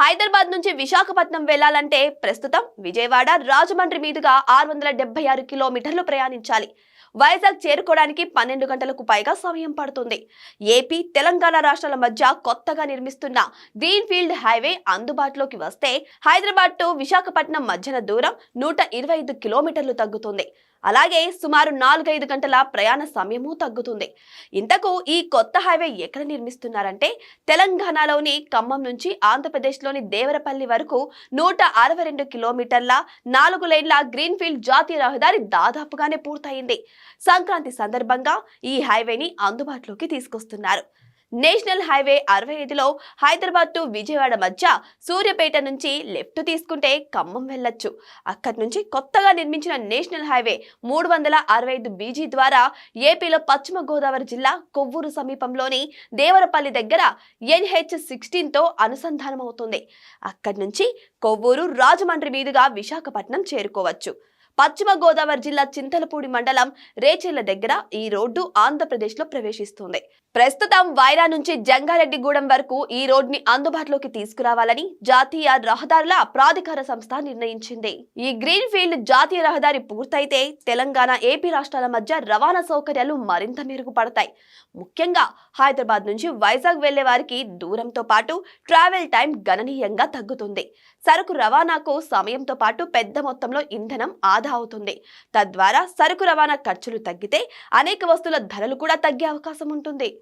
హైదరాబాద్ నుంచి విశాఖపట్నం వెళ్ళాలంటే ప్రస్తుతం విజయవాడ రాజమండ్రి మీదుగా ఆరు వందల డెబ్బై ఆరు కిలోమీటర్లు ప్రయాణించాలి. వైజాగ్ చేరుకోవడానికి పన్నెండు గంటలకు పైగా సమయం పడుతుంది. ఏపీ తెలంగాణ రాష్ట్రాల మధ్య కొత్తగా నిర్మిస్తున్న గ్రీన్ఫీల్డ్ హైవే అందుబాటులోకి వస్తే హైదరాబాద్ టు విశాఖపట్నం మధ్యన దూరం నూట ఇరవై ఐదు కిలోమీటర్లు తగ్గుతుంది. అలాగే సుమారు నాలుగైదు గంటల ప్రయాణ సమయము తగ్గుతుంది. ఇంతకు ఈ కొత్త హైవే ఎక్కడ నిర్మిస్తున్నారంటే తెలంగాణలోని ఖమ్మం నుంచి ఆంధ్రప్రదేశ్లోని దేవరపల్లి వరకు నూట అరవై రెండు కిలోమీటర్ల నాలుగు లైన్ల గ్రీన్ఫీల్డ్ జాతీయ రహదారి దాదాపుగానే పూర్తయింది. సంక్రాంతి సందర్భంగా ఈ హైవేని అందుబాటులోకి తీసుకొస్తున్నారు. నేషనల్ హైవే అరవై ఐదులో హైదరాబాద్ టు విజయవాడ మధ్య సూర్యపేట నుంచి లెఫ్ట్ తీసుకుంటే ఖమ్మం వెళ్ళొచ్చు. అక్కడి నుంచి కొత్తగా నిర్మించిన నేషనల్ హైవే మూడు వందల అరవై ఐదు బీజీ ద్వారా ఏపీలో పశ్చిమ గోదావరి జిల్లా కొవ్వూరు సమీపంలోని దేవరపల్లి దగ్గర ఎన్హెచ్ సిక్స్టీన్తో అనుసంధానం అవుతుంది అక్కడి నుంచి కొవ్వూరు రాజమండ్రి మీదుగా విశాఖపట్నం చేరుకోవచ్చు. పశ్చిమ గోదావరి జిల్లా చింతలపూడి మండలం రేచెర్ల దగ్గర ఈ రోడ్డు ఆంధ్రప్రదేశ్లో ప్రవేశిస్తుంది. ప్రస్తుతం వైరా నుంచి జంగారెడ్డిగూడెం వరకు ఈ రోడ్డుని అందుబాటులోకి తీసుకురావాలని జాతీయ రహదారుల ప్రాధికార సంస్థ నిర్ణయించింది. ఈ గ్రీన్ ఫీల్డ్ జాతీయ రహదారి పూర్తయితే తెలంగాణ ఏపీ రాష్ట్రాల మధ్య రవాణా సౌకర్యాలు మరింత మెరుగుపడతాయి. ముఖ్యంగా హైదరాబాద్ నుంచి వైజాగ్ వెళ్ళే వారికి దూరంతో పాటు ట్రావెల్ టైం గణనీయంగా తగ్గుతుంది. సరుకు రవాణాకు సమయంతో పాటు పెద్ద మొత్తంలో ఇంధనం ఆదా అవుతుంది. తద్వారా సరుకు రవాణా ఖర్చులు తగ్గితే అనేక వస్తువుల ధరలు కూడా తగ్గే అవకాశం ఉంటుంది.